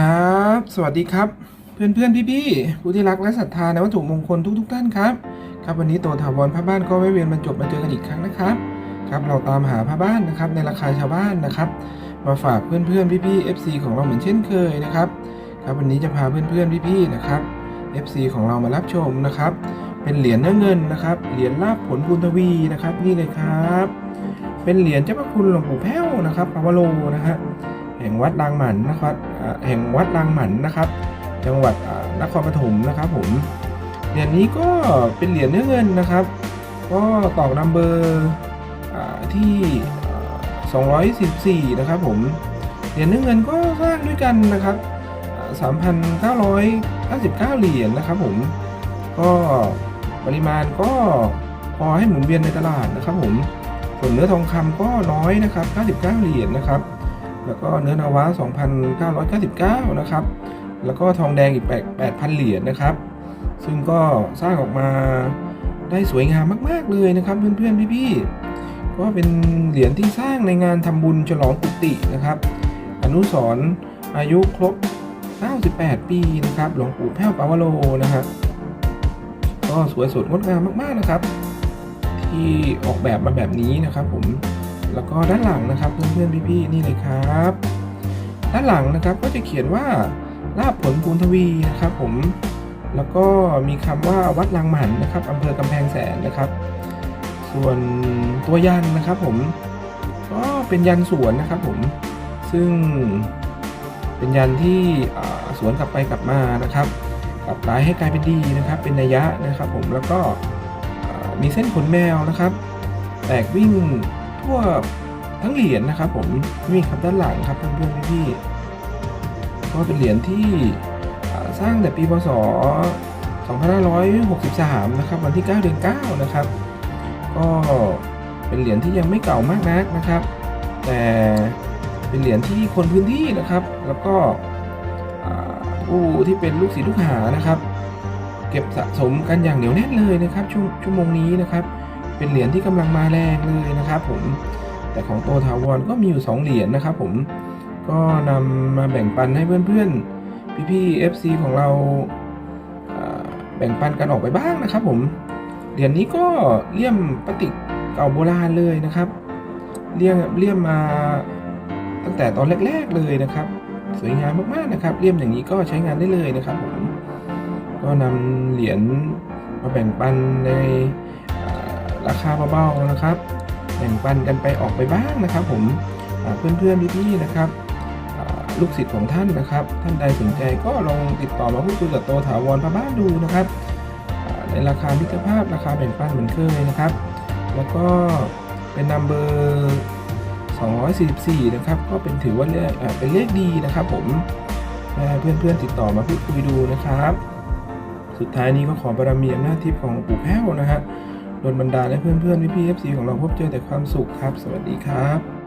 ครับ สวัสดีครับ เพื่อนเพื่อนพี่พี่ๆผู้ที่รักและศรัทธาในวัตถุมงคลทุกทุกๆท่านครับ ครับวันนี้โตถาวรพระบ้านก็ไม่เวียนบรรจบมาเจอกันอีกครั้งนะครับครับเราตามหาพระบ้านนะครับในราคาชาวบ้านนะครับ มาฝากเพื่อนเพื่อนพี่พี่ FC ของเราเหมือนเช่นเคยนะครับ ครับวันนี้จะพาเพื่อนเพื่อนพี่พี่ๆนะครับ FC ของเรามารับชมนะครับ เป็นเหรียญเนื้อเงินนะครับเหรียญลาบผลบุญทวีนะครับนี่เลยครับ เป็นเหรียญเจ้าพระคุณหลวงปู่แพ้วนะครับปาวโลนะฮะ แห่งวัดรางหมันนะครับแห่งวัดรางหมันนะครับ จังหวัดนครปฐมนะครับผมเหรียญนี้ก็เป็นเหรียญเนื้อเงินนะครับ ก็ตอกนัมเบอร์อ่าที่อ่า214 นะครับผมเหรียญเนื้อเงินก็สร้างด้วยกันนะครับอ่า3,999 เหรียญนะครับผมก็ปริมาณก็พอให้หมุนเวียนในตลาดนะครับผมส่วนเนื้อทองคำก็น้อยนะครับ 99 เหรียญนะครับ แล้วก็เนื้อนาวะ 2,999 นะครับ แล้วก็ทองแดงอีก 8,000 เหรียญนะครับ ซึ่งก็สร้างออกมาได้สวยงามมาก ๆ เลยนะครับ เพื่อนๆ พี่ๆ ก็เป็นเหรียญที่สร้างในงานทำบุญฉลองกุฏินะครับ อนุสร์อายุครบ 98 ปีนะครับ หลวงปู่แพ้วปาวโลนะครับก็สวยสดงดงามมากๆนะครับ ที่ออกแบบมาแบบนี้นะครับผม แล้วก็ด้านหลังนะครับเพื่อนๆพี่ๆนี่เลยครับ ด้านหลังนะครับก็จะเขียนว่าลาบผลปูนทวีนะครับผม แล้วก็มีคำว่าวัดลางหมันนะครับอำเภอกำแพงแสนนะครับ ส่วนตัวยันนะครับผมก็เป็นยันสวนนะครับผมซึ่งเป็นยันที่สวนกลับไปกลับมานะครับกลับร้ายให้กลายเป็นดีนะครับ เป็นนัยยะนะครับ ผมแล้วก็มีเส้นขนแมวนะครับ แตกวิ่ง ทั่วทั้งเหรียญนะครับผมนี่ครับด้านหลังครับเพื่อนๆพี่ๆก็เป็นเหรียญที่สร้างแต่ปีพศ 2563 นะครับ วันที่ 9 เดือน 9 นะครับ ก็เป็นเหรียญที่ยังไม่เก่ามากนักนะครับ แต่เป็นเหรียญที่คนพื้นที่นะครับ แล้วก็ผู้ที่เป็นลูกศิษย์ลูกหานะครับ เก็บสะสมกันอย่างเหนียวแน่นเลยนะครับช่วงชั่วโมงนี้นะครับ เป็นเหรียญที่กำลังมาแรงเลยนะครับผมแต่ของโตถาวรก็มีอยู่ 2 เหรียญนะครับผมก็นำมาแบ่งปันให้เพื่อนๆ พี่ๆ FC ของเราแบ่งปันกันออกไปบ้างนะครับผมเหรียญนี้ก็เลี่ยมปฏิกเก่าโบราณเลยนะครับเลี่ยมเลี่ยมมาตั้งแต่ตอนแรกๆเลยนะครับ สวยงามมากๆนะครับเลี่ยมอย่างนี้ก็ใช้งานได้เลยนะครับผมก็นำเหรียญมาแบ่งปันใน ราคาเบาๆนะครับแบ่งปันกันไปออกไปบ้างนะครับ ผมเพื่อนๆพี่ๆนะครับลูกศิษย์ของท่านนะครับ ท่านใดสนใจก็ลองติดต่อมาพูดคุยกับโตถาวรพระบ้านดูนะครับในราคามิตรภาพราคาแบ่งปันเหมือนเคยนะครับ แล้วก็เป็นนัมเบอร์244 นะครับ ก็เป็นถือว่าเลขเป็นเลขดีนะครับ ผมเพื่อนๆติดต่อมาพูดคุยดูนะครับ สุดท้ายนี้ก็ขอบารมีอำนาจทิพย์ของหลวงปู่แพ้วนะฮะ โดนบรรดาและเพื่อนๆพี่ๆ FC ของเราพบเจอแต่ความสุขครับ สวัสดีครับ